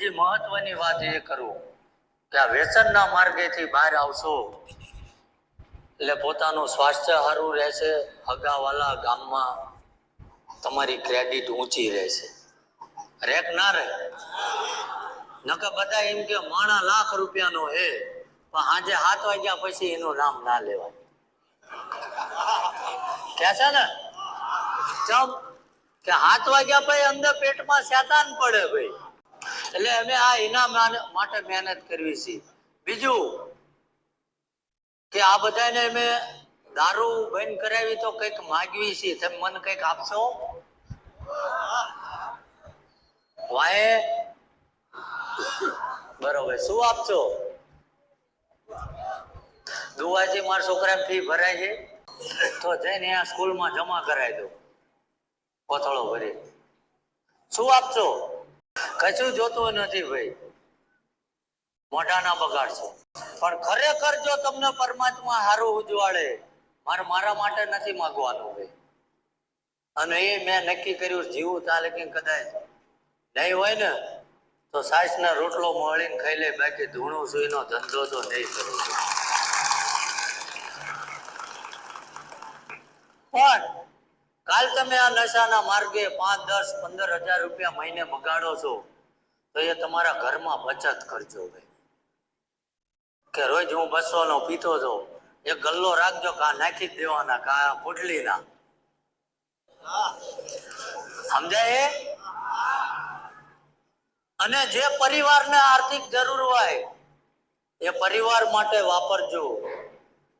બીજી મહત્વની વાત એ કરું કે આ વ્યસનના માર્ગેથી બહાર આવશો એટલે પોતાનું સ્વાસ્થ્ય સારું રહેશે હગાવાલા ગામમાં તમારી ક્રેડિટ ઊંચી રહેશે. રેક ના રહે. નકર બધા એમ કે માણા લાખ રૂપિયાનો હે, પણ આજે હાથ વાગ્યા પછી એનું નામ ના લેવાય. કે છે ને? ચમ કે હાથ વાગ્યા પછી અંદર પેટમાં શેતાન પડે ભાઈ. એટલે અમે આ એના માટે મહેનત કરવી છે. બીજું કે આ બધાને અમે દારૂ બંધ કરાવી તો કંઈક માગવી છે. તમે મને કંઈક આપશો? વાહે? બરોબર. શું આપશો? દુવાજી મારા છોકરાને ફી ભરાય છે? તો જઈને આ સ્કૂલમાં જમા કરાવી દો પથળો ભરી. શું આપશો? કશું જોતું નથી ભાઈ. મોઢાના બગાડશો પણ ખરેખર જો તમને પરમાત્મા હારું ઉજવાડે, મારે મારા માટે નથી માગવાનું ભાઈ. અને એ મેં નક્કી કર્યું, જીવું ચાલે કે કદાચ નહીં હોય ને, તો સાસ ના રોટલો મળીને ખાઈ લે, બાકી ધૂણું સુઈનો ધંધો તો નહીં કરું પણ કાલ તમે આ નશાના માર્ગે પાંચ, દસ, પંદર હજાર રૂપિયા મહિને બગાડો છો તો એ તમારા ઘરમાં બચત કરજો ભાઈ. કે રોજ હું બસો નો પીતો હતો એક ગલ્લો રાખજો કા નાખી દેવાના, કા પોટલીના સમજાય અને જે પરિવારને આર્થિક જરૂર હોય, એ પરિવાર માટે વાપરજો.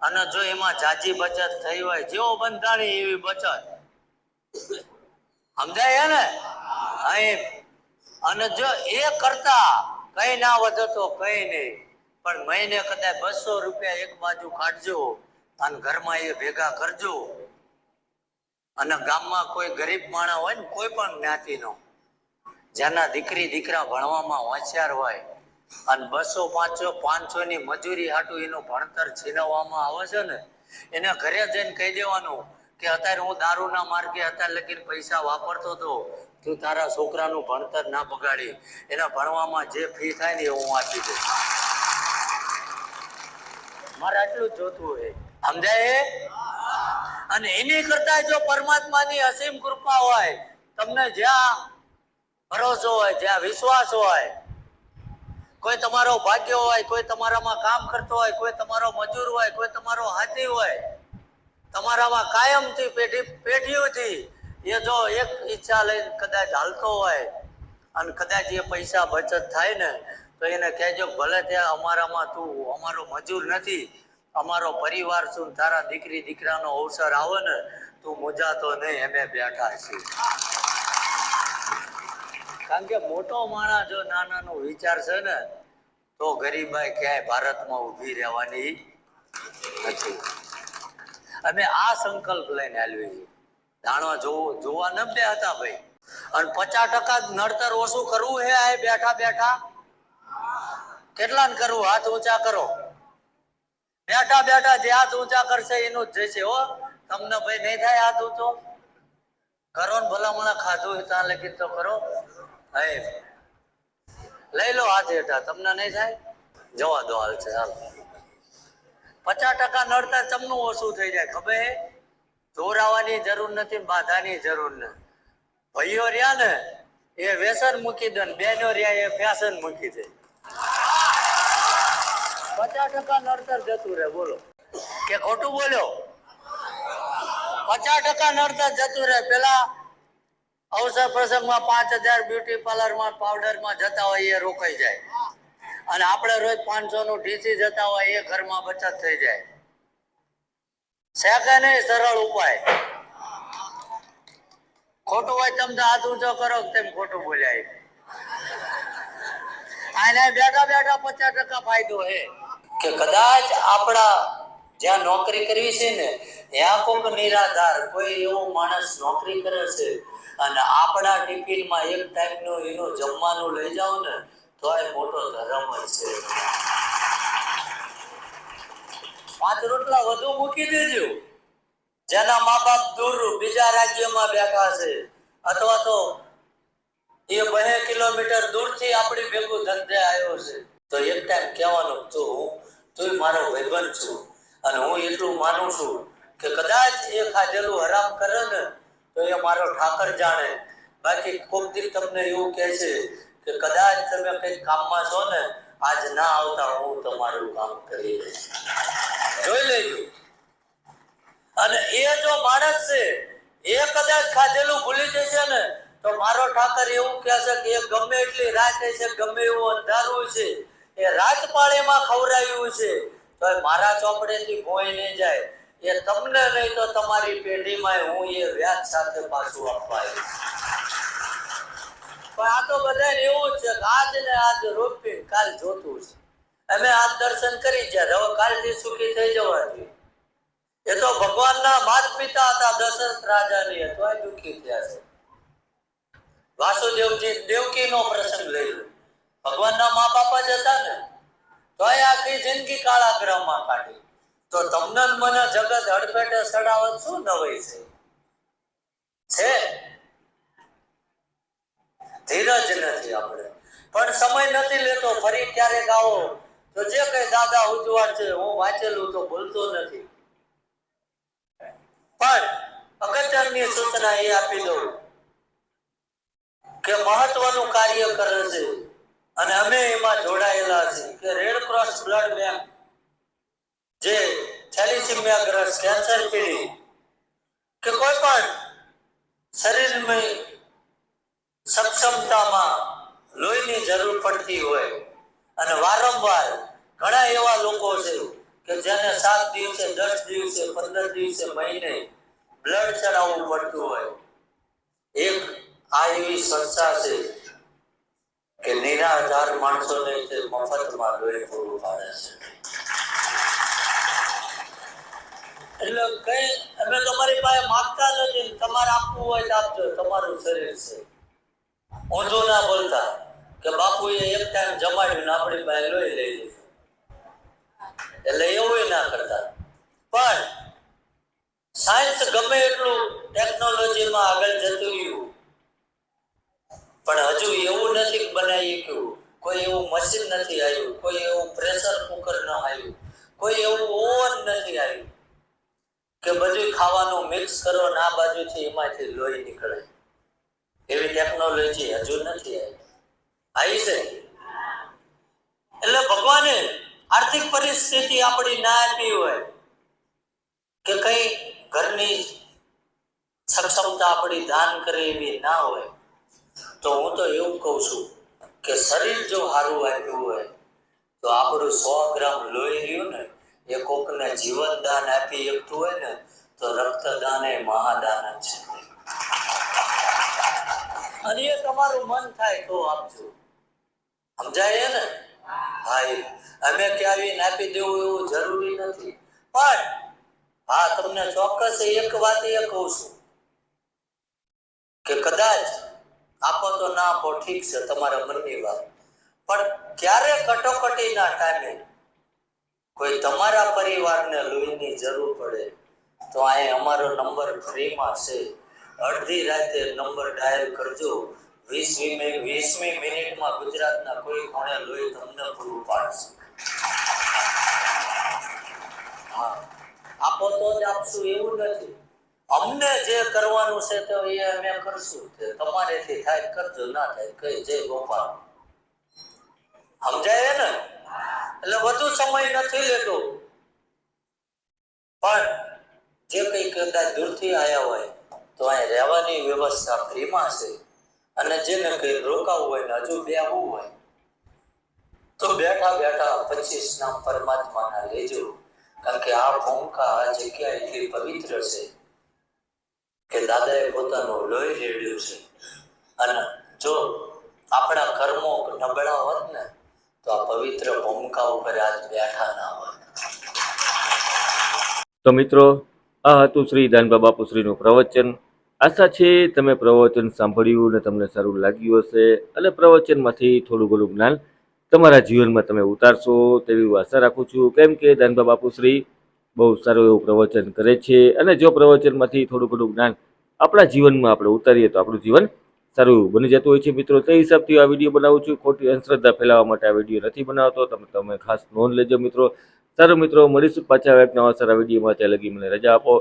અને જો એમાં જાજી બચત થઈ હોય, જેવો બંધાણી એવી બચત. સમજાય ને? અહીં અને જો એ કરતા કઈ ના વધતો કઈ નહીં. પણ મહિને કદાચ બસો રૂપિયા એક બાજુ કાઢજો અને ઘરમાં એ ભેગા કરજો. અને ગામમાં કોઈ ગરીબ માણસ હોય ને, કોઈ પણ જ્ઞાતિનો, જેના દીકરી દીકરા ભણવામાં હોશિયાર હોય અને બસો પાંચસો પાંચસો ની મજૂરી હાટું એનું ભણતર છીનવવામાં આવે છે ને, એને ઘરે જઈને કહી દેવાનું કે અત્યારે હું દારૂના માર્ગે અત્યારે લગીને પૈસા વાપરતો હતો તું તારા છોકરાનું ભણતર ના બગાડી, એના ભણવામાં જે ફી થાય ને એ હું આપી દઉં મારે આટલું જોતું હોય. સમજાય? અને એની કરતા જો પરમાત્માની અસીમ કૃપા હોય, તમને જ્યાં ભરોસો હોય, જ્યાં વિશ્વાસ હોય, કોઈ તમારો ભાગ્ય હોય, કોઈ તમારામાં કામ કરતો હોય, કોઈ તમારો મજૂર હોય, કોઈ તમારો હાથી હોય, તમારામાં કાયમથી પેઢી પેઢીઓથી એ જો એક ઈચ્છા લઈને કદાચ હાલતો હોય અને કદાચ એ પૈસા બચત થાય ને, તો એને કહેજો ભલે ત્યાં અમારામાં તું, અમારો મજૂર નથી, અમારો પરિવાર છું તારા દીકરી, દીકરાનો અવસર આવે ને, તું મુજાતો નહીં, અમે બેઠા છીએ. કારણ કે મોટો માણસ જો નાનાનો વિચાર છે ને, તો ગરીબાઈ ક્યાંય ભારતમાં ઊભી રહેવાની નથી. અમે આ સંકલ્પ લઈને હાલવી છીએ જાણવા જોવું ન બે હતા ભાઈ. અને પચાસ ટકા નડતર ઓછું કરવું હે આ બેઠા બેઠા? કેટલાને કરવું? હાથ ઊંચા કરો. બેઠા બેઠા જે હાથ ઊંચા કરશે એનું જ જશે હો. તમને ભાઈ નહીં થાય હાથ ઊંચો? કરો ને ભલામણા ખાધું ત્યાં લગી તો કરો. હે. લઈ લો હાથ હેઠા, તમને નહીં થાય? જવા દો હાલ છે, હાલ. પચાસ ટકા નડતર તમનું ઓછું થઈ જાય, ખબર હે? જોર આવવાની જરૂર નથી બાધાની જરૂર નથી. ભાઈઓ રહ્યા ને, એ વ્યસન મૂકી દે બેનો રહ્યા એ ફેશન મૂકી દે. પચાસ ટકા નડતર જતું રહે, બોલો. કે ખોટું બોલ્યો? પચાસ ટકા નડતર જતું રહે. પેલા અવસર પ્રસંગમાં પાંચ હજાર બ્યુટી પાર્લરમાં, પાવડરમાં જતા હોય એ રોકાઈ જાય. અને આપણે રોજ પાંચસો નું ડીસી જતા હોય એ ઘરમાં બચત થઈ જાય. નહીં સરળ ઉપાય. ખોટું હોય તમે તો હાથ ઊંચો કરો તેમ ખોટું બોલાય. આને બેઠા બેઠા પચાસ ટકા ફાયદો હે. કે કદાચ આપણા જ્યાં નોકરી કરવી છે ને, ત્યાં કોઈક નિરાધાર, કોઈ એવો માણસ નોકરી કરે છે અને આપણા ટિફિનમાં એક ટાઈમનું એનું જમવાનું લઈ જાઓ ને તો એ મોટો ધર્મ છે. પાંચ રોટલા વધુ મૂકી દેજો. જેના મા બાપ દૂર બીજા રાજ્યમાં બેઠા છે. અથવા તો એ બે કિલો કિલોમીટર દૂરથી આપણી ભેગું ધંધે આવ્યો છે. તો એક ટાઈમ કહેવાનું તો હું તું મારો ભાઈબંધ છું. અને હું એટલું માનું છું કે કદાચ એ ખાધેલું હરામ કરે ને, તો એ મારો ઠાકર જાણે. બાકી કોક દિલ તમને એવું કહે છે કે કદાચ તમે કંઈક કામમાં છો ને આજ ના આવતા હું તમારું કામ કરી લઈશ. જોઈ લેજો. અને એ જો માણસ છે, એ કદાચ ખાધેલું ભૂલી જશે ને, તો મારો ઠાકર એવું કહે છે કે એ ગમે એટલી રાત છે, ગમે એવું અંધારું છે, એ રાત પાળીમાં ખવડાવ્યું છે તો મારા ચોપડેથી ભોય નહીં જાય. એ તમને નહીં તો તમારી પેઢીમાં હું એ વ્યાજ સાથે પાછું આપવા પણ આ તો બધા એવું છે આજ ને આજ રોપી કાલ જોતું છે અમે આજ દર્શન કરી ગયા, હવે કાલથી સુખી થઈ જવા એ તો ભગવાનના માત પિતા હતા, દશરથ રાજાની અથવા દુઃખી થયા છે. વાસુદેવજી દેવકીનો પ્રસંગ લઈ લો. ભગવાનના મા બાપા જ હતા ને, તોય આખી જિંદગી કાળા ગ્રહમાં કાઢી. તો તમને મને જગત હડપેટે સડાવત શું નવાઈ છે? છે? ધીરજ નથી આપણે. પણ સમય નથી લેતો, ફરી ક્યારેક આવો. તો જે કઈ દાદા ઉજવાડ છે, હું વાંચેલું તો ભૂલતો નથી. પણ અગત્યની સૂચના એ આપી દઉં કે મહત્વનું કાર્ય કરે છે અને અમે એમાં જોડાયેલા છીએ કે રેડ ક્રોસ બ્લડ બેંક જે થેલિસિમિયા ગ્રસ્ત કેન્સર પીડી કે કોઈ પણ શરીરમાં સક્ષમતામાં લોહીની જરૂર પડતી હોય. અને વારંવાર ઘણા એવા લોકો છે કે જેને સાત દિવસે, દસ દિવસે, પંદર દિવસે મહિને બ્લડ ચડાવવું પડતું હોય. એક આ એવી સંસ્થા છે કે નિરાધાર માણસોને તે મફતમાં લોહી પૂરું પાડે છે. એટલે કઈ, અમે તમારી પાસે માગતા નથી. તમારે આપવું હોય તો આપજો. તમારું શરીર છે. ઊંધું ના બોલતા કે બાપુએ એક ટાઈમ જમાડ્યું આપણી પાસે લોહી લઈ લીધું. એટલે એવું ના કરતા. પણ સાયન્સ ગમે એટલું ટેકનોલોજીમાં આગળ જતું રહ્યું. પણ હજુ એવું નથી બનાવી શક્યું કોઈ એવું મશીન નથી આવ્યું. કોઈ એવું પ્રેશર કુકર ન આવ્યું. કોઈ એવું ઓવન નથી આવ્યું. કે બધું ખાવાનું મિક્સ કરો ને બાજુથી એમાંથી લોહી નીકળે. એવી ટેકનોલોજી હજુ નથી આવી. છે. એટલે ભગવાને આર્થિક પરિસ્થિતિ આપણી ના આપી હોય કે કઈ ઘરની સક્ષમતા આપણી દાન કરે એવી ના હોય, તો હું તો એવું કહું છું કે શરીર જો સારું આપ્યું હોય, તો આપણું સો ગ્રામ લોહી રહ્યું ને, એ કોકને જીવન દાન આપી શકતું હોય ને, તો રક્તદાન એ મહાદાન છે. અને એ તમારું મન થાય તો આપજો. સમજાય ને? એ. અમે ક્યાંય આપી દેવું એવું જરૂરી નથી. પણ હા, તમને ચોક્કસ એક વાત એ કહું છું કે કદાચ આપો તો ના આપો, ઠીક છે, તમારા મનની વાત. પણ ક્યારે કટોકટીના ટાઈમે કોઈ તમારા પરિવારને લોહીની જરૂર પડે, તો અહીં અમારો નંબર ફ્રીમાં છે. અડધી રાતે નંબર ડાયલ કરજો. વીસમી વીસમી મિનિટમાં ગુજરાતના કોઈ ખૂણે લોહી તમને પૂરું પાડશે. હા. આપો તો જ આપશું, એવું નથી. અમને જે કરવાનું છે તો એ અમે કરશું. તમારેથી થાય, કરજો, ના થાય, કઈ, જય ગોપાલ. સમજાય ને? એટલે વધુ સમય નથી લેતો. પણ જે કઈ કદાચ દૂરથી આવ્યા હોય તો અહીં રહેવાની વ્યવસ્થા ફ્રીમાં છે. અને જેને કઈ રોકાવું હોય ને હજુ બેહવું હોય, તો બેઠા બેઠા પચીસ નામ પરમાત્માના લેજો. કારણ કે આ ભૂમિકા આ જગ્યા એટલી પવિત્ર છે કે દાદાએ પોતાનું લોહી રેડ્યું છે. અને જો આપણા કર્મો નબળા હોત ને, તો આ પવિત્ર ભૂમિકા ઉપર આજ બેઠા ના હોત. તો મિત્રો, આ હતું શ્રી દાનબા બાપુશ્રીનું પ્રવચન. આશા છે તમે પ્રવચન સાંભળ્યું અને તમને સારું લાગ્યું હશે. અને પ્રવચનમાંથી થોડું ઘણું જ્ઞાન તમારા જીવનમાં તમે ઉતારશો તેવી હું આશા રાખું છું. કેમ કે દાનબા બાપુશ્રી બહુ સારું એવું પ્રવચન કરે છે. અને જો પ્રવચનમાંથી થોડું ઘણું જ્ઞાન આપણા જીવનમાં આપણે ઉતારીએ તો આપણું જીવન સારું બની જતું હોય છે. મિત્રો, તે હિસાબથી આ વીડિયો બનાવું છું. ખોટી અંધશ્રદ્ધા ફેલાવવા માટે આ વીડિયો નથી બનાવતો. તમે તમે ખાસ નોંધ લેજો મિત્રો. સારું મિત્રો, મળીશું પાછા એક નવા સારા વિડીયોમાં. ત્યાં લગી મને રજા આપો.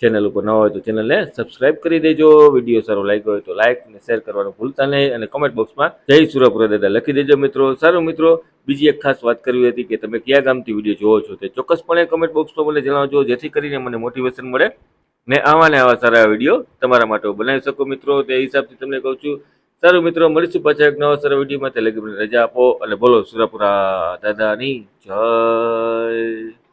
ચેનલ ઉપર ન હોય તો ચેનલને સબસ્ક્રાઇબ કરી દેજો. વીડિયો સારો લાગ્યો હોય તો લાઇક અને શેર કરવાનું ભૂલતા નહીં અને કમેન્ટ બોક્સમાં જય સુરપુરા દાદા લખી દેજો મિત્રો. સારું મિત્રો, બીજી એક ખાસ વાત કરવી હતી કે તમે કયા ગામથી વીડિયો જોવો છો તે ચોક્કસપણે કમેન્ટ બોક્સમાં મને જણાવજો, જેથી કરીને મને મોટિવેશન મળે ને આવા ને આવા સારા વીડિયો તમારા માટે બનાવી શકો મિત્રો. તે હિસાબથી તમને કહું છું. સારું મિત્રો, મળીશું પાછા એક નવા સારા વિડીયોમાં. તે લગી રજા આપો અને બોલો સુરપુરા દાદાની જય.